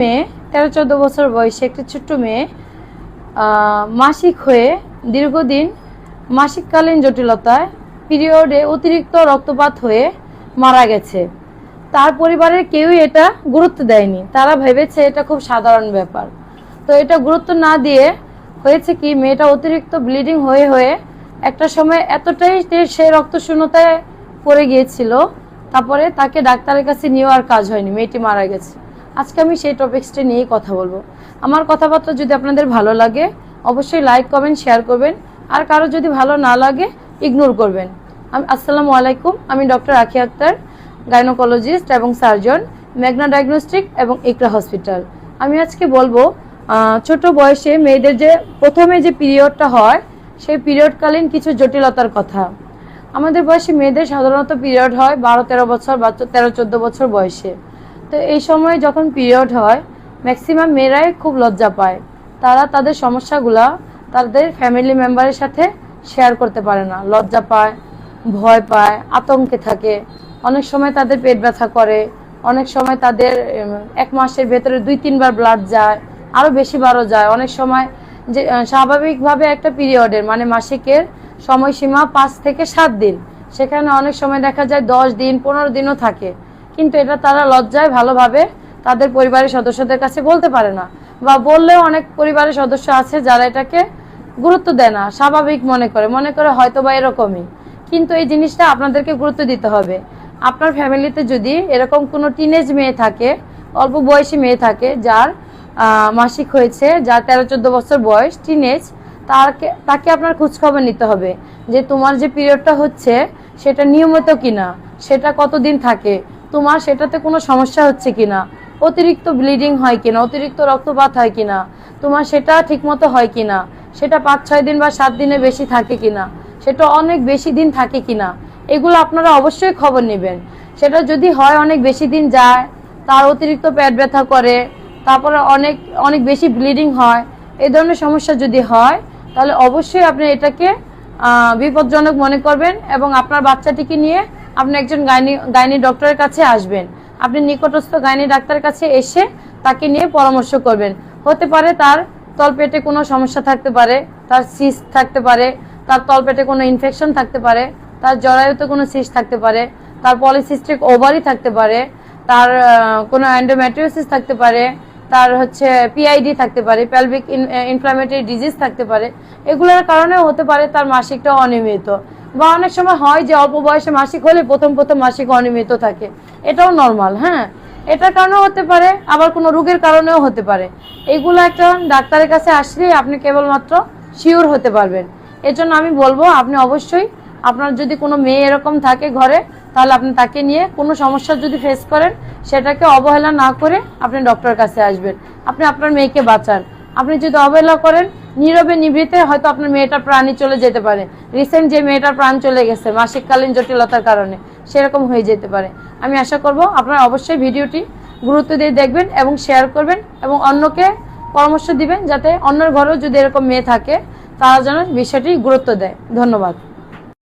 মেয়ে, তেরো চোদ্দ বছর বয়সে একটি ছোট্ট মেয়ে মাসিক হয়ে দীর্ঘদিন মাসিককালীন জটিলতায় পিরিয়ডে অতিরিক্ত রক্তপাত হয়ে মারা গেছে। তার পরিবারের কেউই এটা গুরুত্ব দেয়নি। তারা ভেবেছে এটা খুব সাধারণ ব্যাপার। তো এটা গুরুত্ব না দিয়ে হয়েছে কি, মেয়েটা অতিরিক্ত ব্লিডিং হয়ে হয়ে একটা সময় এতটাই সে- সে রক্ত শূন্যতায় পড়ে গিয়েছিল, তারপরে তাকে ডাক্তারের কাছে নেওয়ার কাজ হয়নি। মেয়েটি মারা গেছে। আজকে আমি সেই টপিক্সটি নিয়েই কথা বলব। আমার কথাবার্তা যদি আপনাদের ভালো লাগে, অবশ্যই লাইক কমেন্ট শেয়ার করবেন। আর কারও যদি ভালো না লাগে ইগনোর করবেন। আমি আসসালামু আলাইকুম, আমি ডক্টর আখি আক্তার গাইনোকোলজিস্ট এবং সার্জন ম্যাগনা ডায়াগনস্টিক এবং ইকরা হসপিটাল আমি আজকে বলব ছোট বয়সে মেয়েদের যে প্রথমে যে পিরিয়ডটা হয়, সেই পিরিয়ডকালীন কিছু জটিলতার কথা। আমাদের বয়সে মেয়েদের সাধারণত পিরিয়ড হয় বারো তেরো বছর বা তেরো চোদ্দ বছর বয়সে। তো এই সময় যখন পিরিয়ড হয় ম্যাক্সিমাম মেয়েরাই খুব লজ্জা পায়। তারা তাদের সমস্যাগুলা তাদের ফ্যামিলি মেম্বারের সাথে শেয়ার করতে পারে না। লজ্জা পায়, ভয় পায়, আতঙ্কে থাকে। অনেক সময় তাদের পেট ব্যথা করে, অনেক সময় তাদের এক মাসের ভেতরে দুই, তিনবার ব্লাড যায় আরও বেশি বারও যায়। অনেক সময় যে স্বাভাবিকভাবে একটা পিরিয়ডের মানে মাসিকের সময়সীমা পাঁচ থেকে সাত দিন। সেখানে অনেক সময় দেখা যায় দশ দিন, পনেরো দিনও থাকে। কিন্তু এটা তারা লজ্জায় ভালোভাবে তাদের পরিবারের সদস্যদের কাছে বলতে পারে না বা বললেও অনেক পরিবারের সদস্য আছে যারা এটাকে গুরুত্ব দেয় না, স্বাভাবিক মনে করে মনে করে হয়তো বা এরকমই। কিন্তু এই জিনিসটা আপনাদেরকে গুরুত্ব দিতে হবে। আপনার ফ্যামিলিতে যদি এরকম কোনো টিনেজ মেয়ে থাকে, অল্প বয়সী মেয়ে থাকে যার মাসিক হয়েছে, যার তেরো চোদ্দ বছর বয়স টিনেজ তাকে তাকে আপনার খোঁজখবর নিতে হবে যে তোমার যে পিরিয়ডটা হচ্ছে, সেটা নিয়মিত কিনা, সেটা কতদিন থাকে তোমার সেটাতে কোনো সমস্যা হচ্ছে কিনা? অতিরিক্ত ব্লিডিং হয় কিনা? অতিরিক্ত রক্তপাত হয় কিনা? তোমার সেটা ঠিকমতো হয় কিনা? সেটা পাঁচ, ছয় দিন বা সাত দিনে বেশি থাকে কিনা? সেটা অনেক বেশি দিন থাকে কিনা? এগুলো আপনারা অবশ্যই খবর নেবেন। সেটা যদি হয়, অনেক বেশি দিন যায়, তার অতিরিক্ত পেট ব্যথা করে, তারপরে অনেক অনেক বেশি ব্লিডিং হয় এই ধরনের সমস্যা যদি হয়, তাহলে অবশ্যই আপনি এটাকে বিপজ্জনক মনে করবেন এবং আপনার বাচ্চাটিকে নিয়ে আপনি একজন গাইনি গাইনি ডক্টরের কাছে আসবেন। আপনি নিকটস্থ গাইনি ডাক্তারের কাছে এসে তাকে নিয়ে পরামর্শ করবেন। হতে পারে তার তলপেটে কোনো সমস্যা থাকতে পারে, তার সিস্ট থাকতে পারে, তার তলপেটে কোনো ইনফেকশন থাকতে পারে, তার জরায়ুতে কোনো সিস্ট থাকতে পারে, তার পলিসিস্টিক ওভারই থাকতে পারে, তার কোনো অ্যান্ডোম্যাট্রিওসিস থাকতে পারে, তার হচ্ছে পিআইডি থাকতে পারে প্যালভিক ইনফ্লামেটরি ডিজিজ থাকতে পারে। এগুলোর কারণেও হতে পারে তার মাসিকটা অনিয়মিত। বা অনেক সময় হয় যে অল্প বয়সে মাসিক হলে প্রথম প্রথম মাসিক অনিয়মিত থাকে। এটাও নর্মাল হ্যাঁ? এটার কারণেও হতে পারে, আবার কোনো রোগের কারণেও হতে পারে। এগুলো একটা ডাক্তারের কাছে আসলেই আপনি কেবলমাত্র শিওর হতে পারবেন। এর জন্য আমি বলব, আপনি অবশ্যই আপনার যদি কোনো মেয়ে এরকম থাকে ঘরে, তাহলে আপনি তাকে নিয়ে কোনো সমস্যা যদি ফেস করেন, সেটাকে অবহেলা না করে আপনি ডক্টরের কাছে আসবেন। আপনি আপনার মেয়েকে বাঁচান। আপনি যদি অবহেলা করেন নীরবে নিভৃতে হয়তো আপনার মেয়েটার প্রাণী চলে যেতে পারে। রিসেন্ট যে মেয়েটার প্রাণ চলে গেছে, মাসিককালীন জটিলতার কারণে সেরকম হয়ে যেতে পারে। আমি আশা করব আপনারা অবশ্যই ভিডিওটি গুরুত্ব দিয়ে দেখবেন এবং শেয়ার করবেন এবং অন্যকে পরামর্শ দিবেন যাতে অন্যের ঘরেও যদি এরকম মেয়ে থাকে, তারা যেন বিষয়টি গুরুত্ব দেয়। ধন্যবাদ।